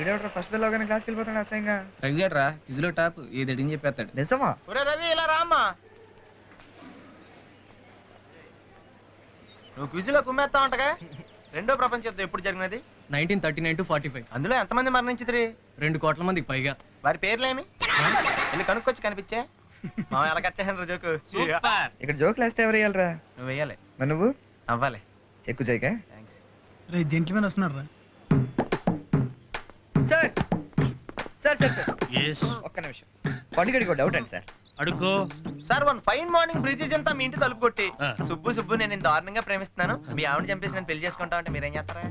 ఈడేవట్రా first bell అవగానే క్లాస్కి వెళ్ళిపోతాడు అసహ్యంగా. రవిగాడ్రా ఫిజిలో టాప్ ఏది అడిగిని చెప్పేస్తాడు. నిజమా? ఒరే రవి ఇలా రామ్మా. నువ్వు క్విజ్లో కుమ్మేస్తా ఉంటగా? రెండో ప్రపంచ యుద్ధం ఎప్పుడు జరిగినది? Nineteen thirty nine to forty five అందులో ఎంతమంది మరణించిద్రి రెండు కోట్ల మందికి పైగా. వారి పేర్లేమి? వెళ్ళి కనుక్కొచ్చి కనిపించే? మా ఎలా కట్టేసాను జోకు. ఇక్కడ జోకులు వేస్తే ఎవరు వేయాలరా? నువ్వు వెయ్యాలి మరి నువ్వు? అవ్వాలి ఎక్కువ చేయక? థ్యాంక్స్ రే జెంట్మెన్ వస్తున్నాడు రా సార్ సార్ సార్. ఒక్క నిమిషం. పండుగడికి డౌట్ అండి sir. అడుక్కో. Sir one fine morning bridges అంతా మీ ఇంటి తలుపు కొట్టి ఆ. సుబ్బు సుబ్బు నేను ఇంత దారుణంగా ప్రేమిస్తున్నాను. మీ ఆవిడ చంపేసి నేను పెళ్ళి చేసుకుంటా అంటే మీరేం చేస్తారా?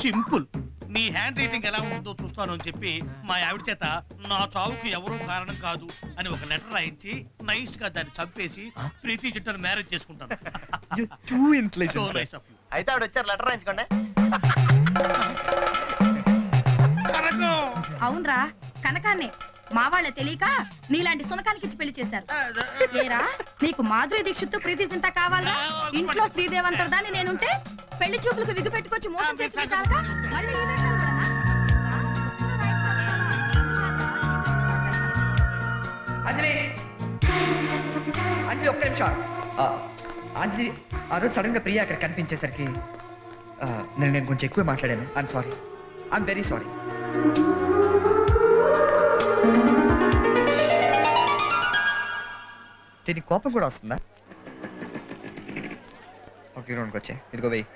సింపుల్ నీ హ్యాండ్ రైటింగ్ ఎలా ఉందో చూస్తాను అని చెప్పి మా ఆవిడ చేత నా చావుకి ఎవరూ కారణం కాదు అని ఒక లెటర్ రాయించి నైస్గా దాన్ని చంపేసి ప్రీతి జంటను మ్యారేజ్ చేసుకుంటాను. Too So intelligent nice of you. అయితే ఆవిడ వచ్చారు లెటర్ రాయించుకోండి! అవునరా. కనకాన్నే మా వాళ్ళ తెలియక నీలాంటి సునకానికి ఇచ్చి పెళ్ళి చేశారు. ఏరా నీకు మాధురి దీక్షిత్తు ప్రీతి సింత కావాలా? ఇంట్లో శ్రీదేవంతర్ దాన్ని నేనుంటే పెళ్ళి చూపులకు విగ్గు పెట్టుకొచ్చి మోసం చేసి చాలక మళ్ళీ ఈ వేషాలు కూడానా? అంజలి అంజలి ఒక్క నిమిషం. ఆ, అంజలి ఆ రోజు సడన్గా ప్రియా అక్కడ కనిపించేసరికి ఆ, నేను నేను కొంచెం ఎక్కువ మాట్లాడాను. I'm sorry I'm very sorry దీనికి కోపం కూడా వస్తుందా? ఓకే రౌండ్కి వచ్చే. ఇదిగో వెయ్యి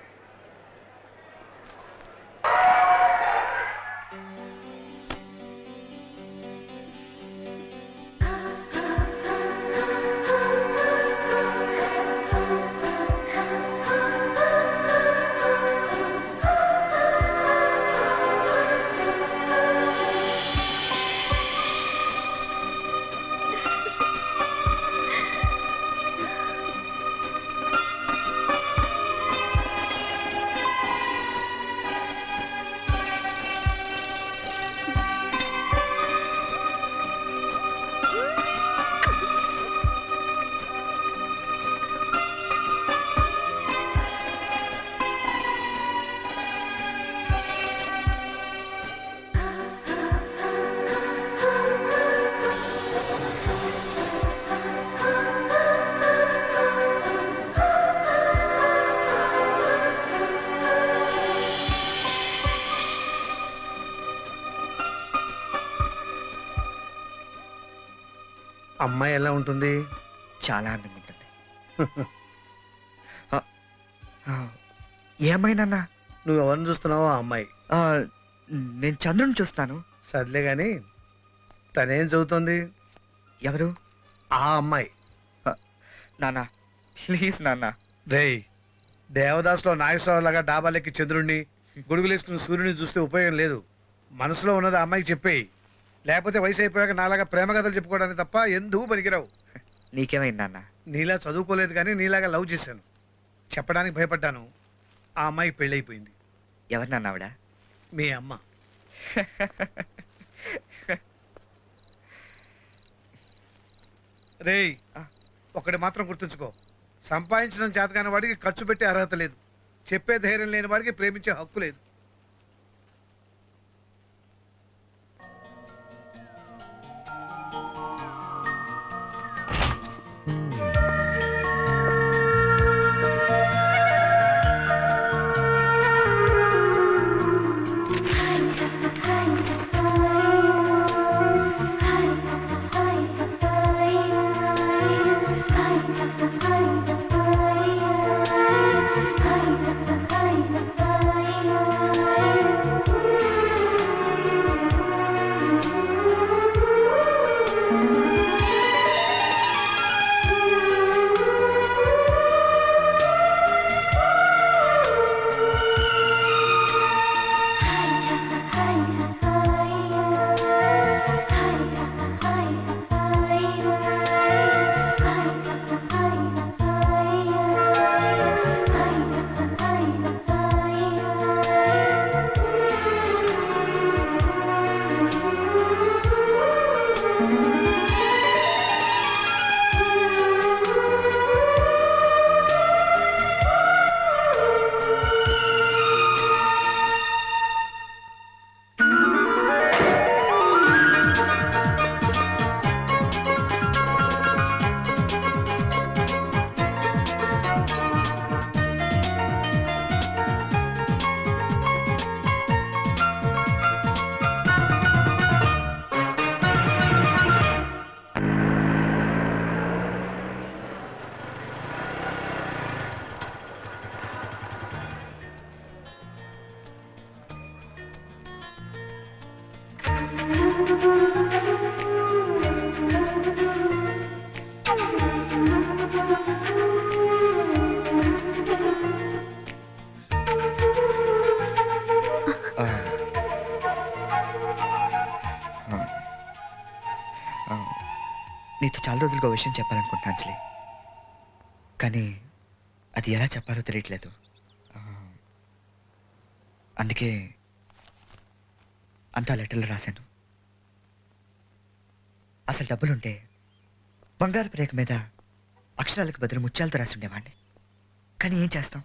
అమ్మాయి ఎలా ఉంటుంది? చాలా అందంగా ఉంటుంది. ఏమైనా నువ్వు ఎవరిని చూస్తున్నావో ఆ అమ్మాయి. నేను చంద్రుని చూస్తాను. సర్లే గాని తనేం చదువుతుంది? ఎవరు? ఆ అమ్మాయి. నాన్న ప్లీజ్ నాన్న. రేయ్ దేవదాసులో నాగేశ్వరరావు లాగా డాబాలెక్కి చంద్రుణ్ణి గొడుగులేసుకుని సూర్యుని చూస్తే ఉపయోగం లేదు. మనసులో ఉన్నది ఆ అమ్మాయికి చెప్పేయి. లేకపోతే వయసు అయిపోయాక నాలాగా ప్రేమ కథలు చెప్పుకోవడానికి తప్ప ఎందుకు పనికిరావు? నీకేమైంది నాన్న? నీలా చదువుకోలేదు కానీ నీలాగా లవ్ చేశాను. చెప్పడానికి భయపడ్డాను. ఆ అమ్మాయికి పెళ్ళైపోయింది. ఎవరు నాన్న ఆవిడ? మీ అమ్మ. రేయ్ ఒకటి మాత్రం గుర్తుంచుకో. సంపాదించడం చేతకాని వాడికి ఖర్చు పెట్టే అర్హత లేదు. చెప్పే ధైర్యం లేని వాడికి ప్రేమించే హక్కు లేదు. నీతో చాలా రోజులుగా ఒక విషయం చెప్పాలనుకుంటున్నా అంజలి. కానీ అది ఎలా చెప్పాలో తెలియట్లేదు. అందుకే అంతా లెటర్లు రాశాను. అసలు డబ్బులుంటే బంగారు రేఖ మీద అక్షరాలకు బదులు ముత్యాలతో రాసి ఉండేవాడిని కానీ ఏం చేస్తాం?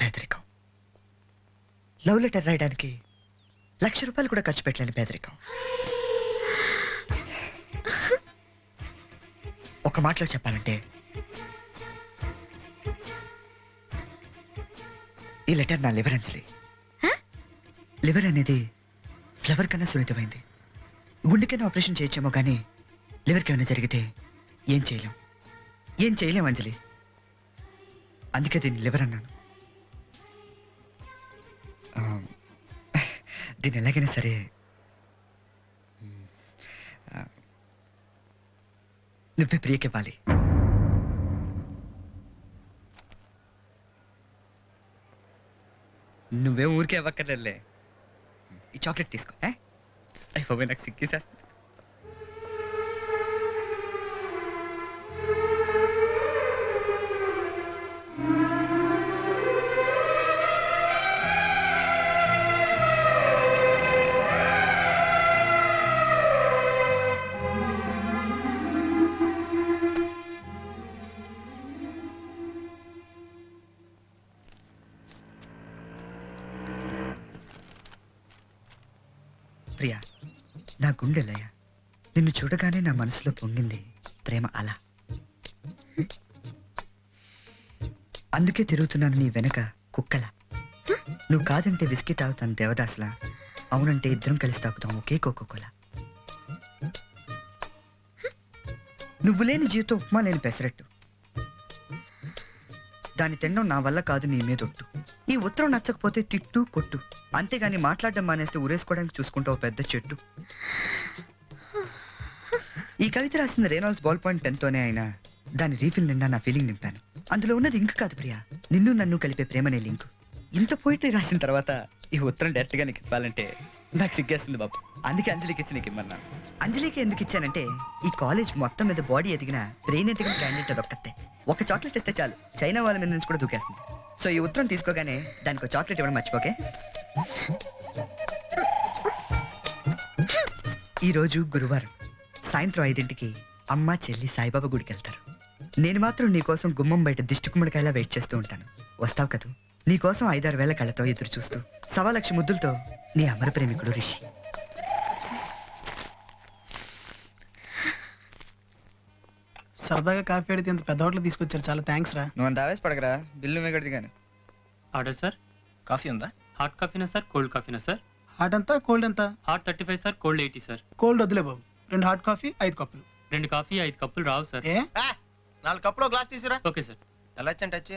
పేదరికం. లవ్ లెటర్ రాయడానికి లక్ష రూపాయలు కూడా ఖర్చు పెట్టలేని పేదరికం. ఒక మాటలో చెప్పాలంటే ఈ లెటర్ నా లివర్ అంజలి. లివర్ అనేది ఫ్లవర్ కన్నా సున్నితమైంది. గుండెకైనా ఆపరేషన్ చేయొచ్చేమో కానీ లివర్కి ఏమైనా జరిగితే ఏం చేయలేం. ఏం చేయలేం అంజలి. అందుకే దీన్ని లివర్ అన్నాను. దీన్ని ఎలాగైనా సరే నువ్వే ప్రియకివ్వాలి నువ్వే ఊరికే ఇవ్వక్కర్లేదులే ఈ చాక్లెట్ తీసుకో ఏ? అయిపోయి నాకు సిక్కేసేస్తుంది నా గుండెలయ్య నిన్ను చూడగానే నా మనసులో పొంగింది ప్రేమ అలా. అందుకే తిరుగుతున్నాను నీ వెనక కుక్కల. నువ్వు కాదంటే విసికి తాగుతాను దేవదాసులా. అవునంటే ఇద్దరం కలిసి తాగుతాం ఒకే కోకోకోలా. నువ్వు లేని జీవితం ఉప్మా లేని పెసరట్టు. దాన్ని తినడం నా వల్ల కాదు నీ మీద ఒట్టు. ఈ ఉత్తరం నచ్చకపోతే తిట్టు కొట్టు. అంతేగాని మాట్లాడడం మానేస్తే ఉరేసుకోవడానికి చూసుకుంటావు పెద్ద చెట్టు. ఈ కవిత రాసిన రేనాల్స్ బాల్ పాయింట్ పెన్ తోనే అయినా. దాని రీఫిల్ నిండా నా ఫీలింగ్ నింపాను. అందులో ఉన్నది ఇంక కాదు ప్రియా. నిన్ను నన్ను కలిపే ప్రేమనే లింక్. ఇంత పోయిటరీ రాసిన తర్వాత ఈ ఉత్తరం డైరెక్ట్గా నీకు ఇవ్వాలంటే నాకు సిగ్గేస్తుంది బాబు. అందుకే అంజలికి ఇచ్చి నీకు ఇమ్మన్నాను. అంజలికి ఎందుకు ఇచ్చానంటే ఈ కాలేజ్ మొత్తం మీద బాడీ ఎదిగిన బ్రెయిన్ ఎదిగిన క్యాండిడేట్ అదొక్కతే. ఒక చాక్లెట్ ఇస్తే చాలు. చైనా వాళ్ళ మీద నుంచి కూడా దూకేస్తుంది. సో ఈ ఉత్తరం తీసుకోగానే దానికి చాక్లెట్ ఇవ్వడం మర్చిపోకే ఈ రోజు గురువారం సాయంత్రం ఐదింటికి అమ్మ చెల్లి సాయిబాబా గుడికి వెళ్తారు. నేను మాత్రం నీకోసం గుమ్మం బయట దిష్టి కుమ్మడికాయలా వెయిట్ చేస్తూ ఉంటాను. వస్తావు కదూ? నీకోసం ఐదారు వేల కళ్ళతో ఎదురు చూస్తూ సవా లక్ష ముద్దులతో నీ అమర ప్రేమికుడు రిషి. సరదాగా కాఫీ అడిగితే ఇంత పెద్ద హోటల్ తీసుకొచ్చారు. చాలా థ్యాంక్స్ రా. నువ్వు అంత ఆవేశపడగరా బిల్లు మిగడది కానీ ఆర్డర్ సార్? కాఫీ ఉందా? హాట్ కాఫీనా సార్? కోల్డ్ కాఫీనా సార్? హాట్ ఎంత కోల్డ్ ఎంత hot thirty five sir cold eighty sir. Cold వద్దులే బాబు. రెండు హాట్ కాఫీ ఐదు కప్పులు. రెండు కాఫీ ఐదు కప్పులు రావు సార్. ఏ? ఆ, నాలుగు కప్పులో గ్లాస్ తీసురా ఓకే సార్. ఎలా వచ్చాను టచ్?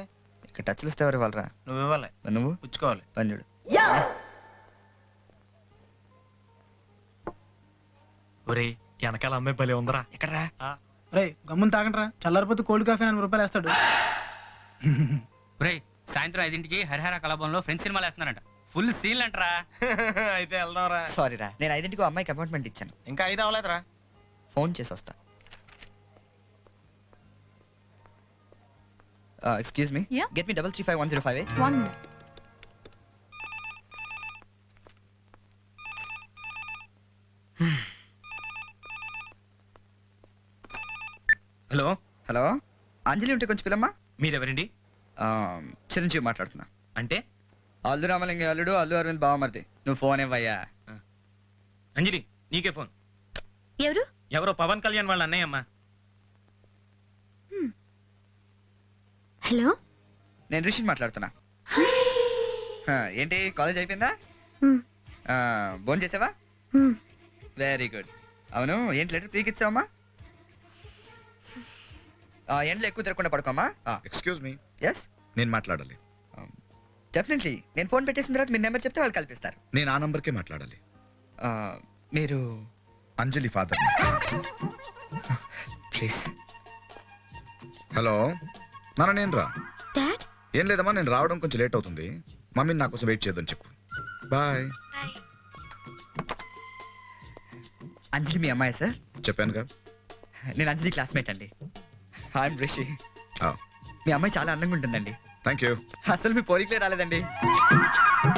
ఇక్కడ టచ్లు ఇస్తే ఎవరు వాళ్ళరా నువ్వు ఇవ్వాలి. మరి నువ్వు? పుచ్చుకోవాలి. పని చూడు. ఒరే వెనకాల అమ్మాయి భలే ఉందరా. ఎక్కడరా? రే గమ్మున తాగండి రా చల్లారిపోతే కోల్డ్ కాఫీ ఎనభై రూపాయలు వేస్తాడు. రే సాయంత్రం ఐదింటికి హరిహర కళాభవన్లో ఫ్రెండ్స్ సినిమాలు వేస్తున్నారంట. Full scene అంటరా. అయితే వెళ్దాంరా. సారీ రా నేను ఐదింటికి ఓ అమ్మాయికి అపాయింట్మెంట్ ఇచ్చాను. ఇంకా ఐదు అవ్వలేదురా. ఫోన్ చేసి వస్తా. Excuse me? Get me double three five one zero five eight one hello hello Anjali ఉంటే కొంచెం పిల్లమ్మా మీరెవరండి? ఆ, చిరంజీవి మాట్లాడుతున్నా. అంటే? అల్లు రామలింగ అల్లుడు అల్లు అరవింద్ బావమరిది. నువ్వు ఫోన్ ఇవ్వయ్యా. అంజలి నీకే ఫోన్. ఎవరు? ఎవరో పవన్ కళ్యాణ్ వాళ్ళ అన్నయ్య అమ్మా. హలో? నేను రిషిని మాట్లాడుతున్నా. ఏంటి కాలేజ్ అయిపోయిందా? ఫోన్ చేసావా వెరీ గుడ్ అవును ఏంటి లెటర్ పీకి ఇచ్చావమ్మా ఆ, ఎండలో ఎక్కువ తిరగకుండా పడుకోమ్మా ఎక్స్క్యూజ్ మీ ఎస్ నేను మాట్లాడాలి. డెఫినెట్లీ నేను ఫోన్ పెట్టేసిన తర్వాత మీ నెంబర్ చెప్తే వాళ్ళు కల్పిస్తారు. నేను ఆ నంబర్కే మాట్లాడాలి. ఆ, మీరు అంజలి ఫాదర్. ప్లీజ్. హలో. నాన్న నేను రా. డాడ్ ఏం లేదమ్మా నేను రావడం కొంచెం లేట్ అవుతుంది. మమ్మీని నా కోసం వెయిట్ చేయొద్దని చెప్పు. బాయ్. అంజలి మీ అమ్మాయి సార్? చెప్పానుగా. నేను అంజలి క్లాస్మేట్ అండి. హాయ్ రిషి మీ అమ్మాయి చాలా అందంగా ఉంటుందండి. థ్యాంక్ యూ అసలు మీ పోలికలే రాలేదండి.